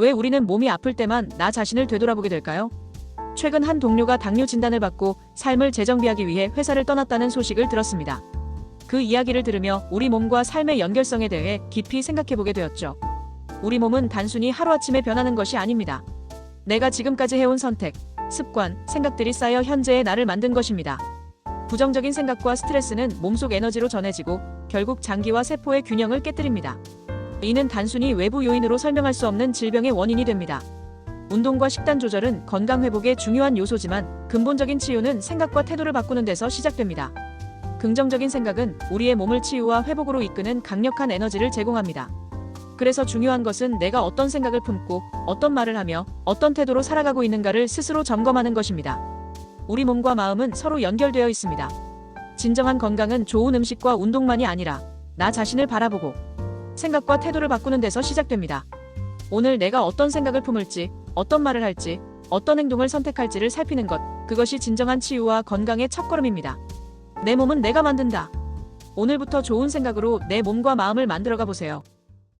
왜 우리는 몸이 아플 때만 나 자신을 되돌아보게 될까요? 최근 한 동료가 당뇨 진단을 받고 삶을 재정비하기 위해 회사를 떠났다는 소식을 들었습니다. 그 이야기를 들으며 우리 몸과 삶의 연결성에 대해 깊이 생각해보게 되었죠. 우리 몸은 단순히 하루아침에 변하는 것이 아닙니다. 내가 지금까지 해온 선택, 습관, 생각들이 쌓여 현재의 나를 만든 것입니다. 부정적인 생각과 스트레스는 몸속 에너지로 전해지고 결국 장기와 세포의 균형을 깨뜨립니다. 이는 단순히 외부 요인으로 설명할 수 없는 질병의 원인이 됩니다. 운동과 식단 조절은 건강 회복의 중요한 요소지만 근본적인 치유는 생각과 태도를 바꾸는 데서 시작됩니다. 긍정적인 생각은 우리의 몸을 치유와 회복으로 이끄는 강력한 에너지를 제공합니다. 그래서 중요한 것은 내가 어떤 생각을 품고 어떤 말을 하며 어떤 태도로 살아가고 있는가를 스스로 점검하는 것입니다. 우리 몸과 마음은 서로 연결되어 있습니다. 진정한 건강은 좋은 음식과 운동만이 아니라 나 자신을 바라보고 생각과 태도를 바꾸는 데서 시작됩니다. 오늘 내가 어떤 생각을 품을지, 어떤 말을 할지, 어떤 행동을 선택할지를 살피는 것, 그것이 진정한 치유와 건강의 첫걸음입니다. 내 몸은 내가 만든다. 오늘부터 좋은 생각으로 내 몸과 마음을 만들어가 보세요.